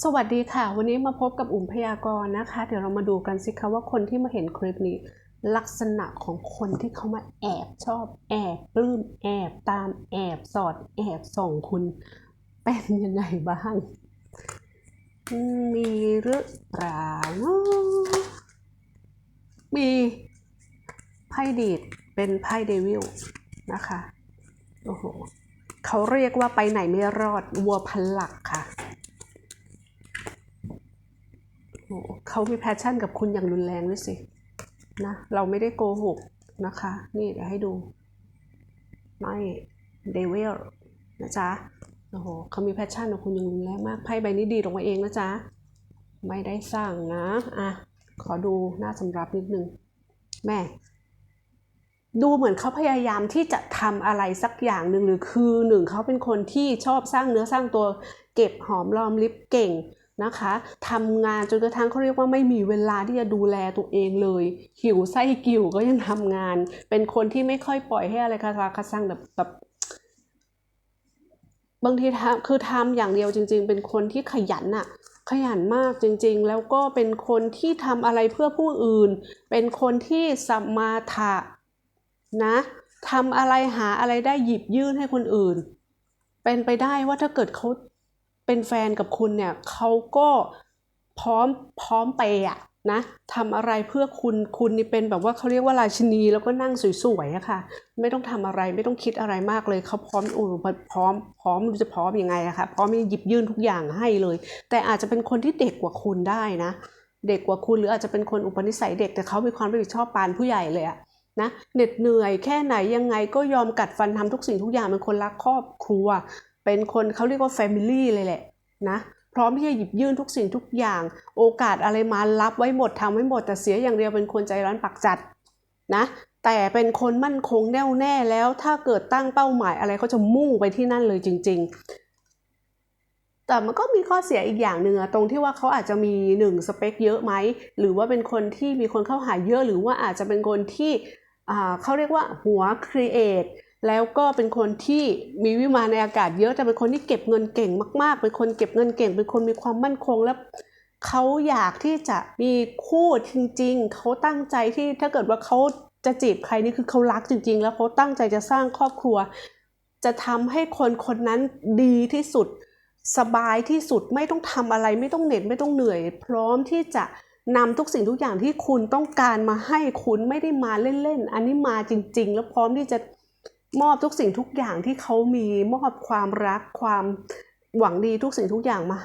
สวัสดีค่ะ วันนี้มาพบกับอุ่มพยากรณ์นะคะ เดี๋ยวเรามาดูกันสิคะว่าคนที่มาเห็นคลิปนี้ ลักษณะของคนที่เขามาแอบชอบแอบปลื้มแอบตามแอบสอดแอบส่องคุณเป็นยังไงบ้าง มีหรือเปล่า มีไพ่ดีดเป็นไพ่เดวิลนะคะ โอ้โหเขาเรียกว่าไปไหนไม่รอดวัวพันหลักค่ะ โอ้โห เขามีแพชชั่นกับคุณอย่างรุนแรงด้วยสินะเราไม่ได้โกหกนะคะ นี่เดี๋ยวให้ดูไม่เดวิลนะจ๊ะโอ้โหเขามีแพชชั่นกับคุณอย่างรุนแรงมากไพ่ใบนี้ดีดออกมาเองนะจ๊ะไม่ได้สั่งนะอะขอดูหน้าสำรับนิดนึงแม่ดูเหมือนเขาพยายามที่จะทำอะไรสักอย่างหนึ่งหรือคือหนึ่งเขาเป็นคนที่ชอบสร้างเนื้อสร้างตัวเก็บหอมรอมริบเก่ง นะคะทำงานจนกระทั่งเขาเรียกว่าไม่มีเวลาที่จะดูแลตัวเองเลย หิวไส้กิ่วก็ยังทำงาน เป็นคนที่ไม่ค่อยปล่อยให้อะไรคาราคาซังแบบแบบบางทีทำคือทำอย่างเดียวจริง ๆ เป็นคนที่ขยันอะขยันมากจริงๆ แล้วก็เป็นคนที่ทำอะไรเพื่อผู้อื่น เป็นคนที่สมมาถะนะทำอะไรหาอะไรได้หยิบยื่นให้คนอื่น เป็นไปได้ว่าถ้าเกิดเขา เป็นแฟนกับคุณเนี่ยเขาก็พร้อมพร้อมไปอะนะทำอะไรเพื่อคุณคุณนี่เป็นแบบว่าเขาเรียกว่าราชินีแล้วก็นั่งสวยๆอะค่ะ ไม่ต้องทำอะไรไม่ต้องคิดอะไรมากเลยเขาพร้อมโอ้พร้อมพร้อมจะพร้อมยังไงอะค่ะพร้อมที่จะหยิบยื่นทุกอย่างให้เลย แต่อาจจะเป็นคนที่เด็กกว่าคุณได้นะ เด็กกว่าคุณหรืออาจจะเป็นคนอุปนิสัยเด็กแต่เขามีความรับผิดชอบปานผู้ใหญ่เลยอะนะเหน็ดเหนื่อยแค่ไหนยังไงก็ยอมกัดฟันทำทุกสิ่งทุกอย่างเป็นคนรักครอบครัว เป็นคนเขาเรียกว่าแฟมิลี่เลยแหละนะพร้อมที่จะหยิบยื่นทุกสิ่งทุกอย่าง โอกาสอะไรมารับไว้หมดทำไว้หมดแต่เสียอย่างเดียวเป็นคนใจร้อนปักจัดนะแต่เป็นคนมั่นคงแน่วแน่แล้วถ้าเกิดตั้งเป้าหมายอะไรเขาจะมุ่งไปที่นั่นเลยจริง ๆ แต่มันก็มีข้อเสียอีกอย่างหนึ่งอะตรงที่ว่าเขาอาจจะมีหนึ่งสเปคเยอะไหมหรือว่าเป็นคนที่มีคนเข้าหาเยอะหรือว่าอาจจะเป็นคนที่เขาเรียกว่าหัวครีเอท แล้วก็เป็นคนที่มีวิมานในอากาศเยอะแต่เป็นคนที่เก็บเงินเก่งมากๆ เป็นคนเก็บเงินเก่ง เป็นคนมีความมั่นคงและเขาอยากที่จะมีคู่จริง ๆ เขาตั้งใจที่ถ้าเกิดว่าเขาจะจีบใครนี่คือเขารักจริง ๆ แล้วเขาตั้งใจจะสร้างครอบครัว จะทำให้คนคนนั้นดีที่สุด สบายที่สุดไม่ต้องทำอะไรไม่ต้องเหน็ดไม่ต้องเหนื่อย พร้อมที่จะนำทุกสิ่งทุกอย่างที่คุณต้องการมาให้คุณไม่ได้มาเล่นๆ อันนี้มาจริง ๆ แล้วพร้อมที่จะ มอบทุกสิ่งทุกอย่างที่เขามีมอบความรักความหวังดีทุกสิ่งทุกอย่างมา